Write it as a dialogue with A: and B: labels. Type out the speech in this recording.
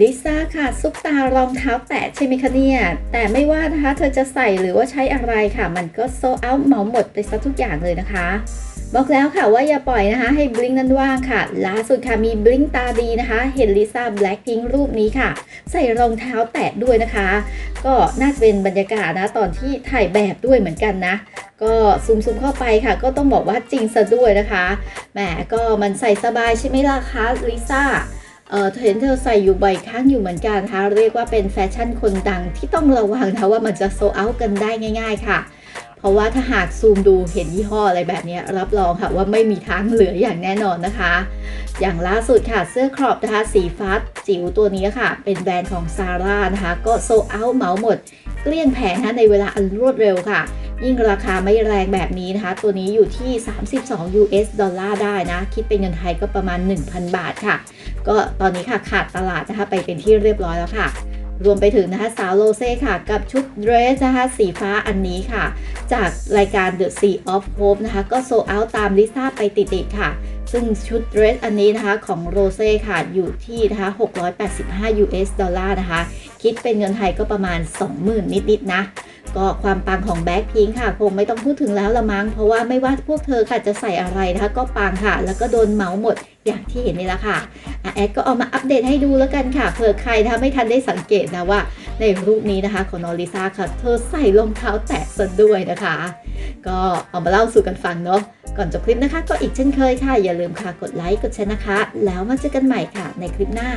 A: ลิซ่าค่ะซุปตารองเท้าแตะใช่ไหมคะเนี่ย แต่ไม่ว่านะคะเธอจะใส่หรือว่าใช้อะไรค่ะ มันก็โซเอาเหมาหมดไปซะทุกอย่างเลยนะคะ บอกแล้วค่ะว่าอย่าปล่อยนะคะให้บลิงนั้นว่างค่ะ ล่าสุดค่ะมีบลิงตาดีนะคะ เห็นลิซ่าแบล็คพิงรูปนี้ค่ะ ใส่รองเท้าแตะด้วยนะคะ ก็น่าจะเป็นบรรยากาศนะตอนที่ถ่ายแบบด้วยเหมือนกันนะก็ซูมๆเข้าไปค่ะ ก็ต้องบอกว่าจริงซะด้วยนะคะแหมก็มันใส่สบายใช่ไหมล่ะคะลิซ่า เออเห็นเธอใส่อยู่บ่อยครั้งอยู่เหมือนกันนะคะเรียกว่าเป็นแฟชั่นคนดังที่ต้องระวังนะว่ามันจะโซเอากันได้ง่าย ๆ ค่ะ เพราะว่าถ้าหากซูมดูเห็นยี่ห้ออะไรแบบนี้รับรองค่ะว่าไม่มีทางเหลืออย่างแน่นอนนะคะ อย่างล่าสุดค่ะเสื้อครอบนะคะสีฟ้าจิ๋วตัวนี้ค่ะ เป็นแบรนด์ของซาร่านะคะ ก็โซเอาเหมาหมด เกลี้ยงแผงนะในเวลาอันรวดเร็วค่ะ ยิ่งราคาไม่แรงแบบนี้นะคะ ตัวนี้อยู่ที่ 32 US ดอลลาร์ได้นะ คิดเป็นเงินไทยก็ประมาณ 1,000 บาทค่ะ ก็ตอนนี้ค่ะขาดตลาดนะคะไปเป็นที่เรียบร้อยแล้วค่ะรวมไปถึงนะคะสาวโรเซ่ค่ะ กับชุดเดรสนะคะ สีฟ้าอันนี้ค่ะ จากรายการ The Sea of Hope นะคะ ก็โซเอาตามลิซ่าไปติดๆค่ะ ซึ่งชุดเดรสอันนี้นะคะ ของโรเซ่ค่ะ อยู่ที่นะคะ685 US ดอลลาร์นะคะ คิดเป็นเงินไทยก็ประมาณ 20,000 นิดๆนะ ก็ความปังของแบ็คพิงค่ะคงไม่ต้องพูดถึงแล้วละมั้งเพราะว่าไม่ว่าพวกเธอค่ะจะใส่อะไรนะคะก็ปังค่ะ แล้วก็โดนเหมาหมดอย่างที่เห็นนี่แหละค่ะอะแอดก็เอามาอัปเดตให้ดูแล้วกันค่ะเผื่อใครนะคะไม่ทันได้สังเกตนะว่า ในรูปนี้นะคะของนอริซาค่ะ เธอใส่รองเท้าแตะซะด้วยนะคะ ก็เอามาเล่าสู่กันฟังเนาะก่อนจบคลิปนะคะ ก็อีกเช่นเคยค่ะ อย่าลืมค่ะกดไลค์กดแชร์นะคะ แล้วมาเจอกันใหม่ค่ะในคลิปหน้า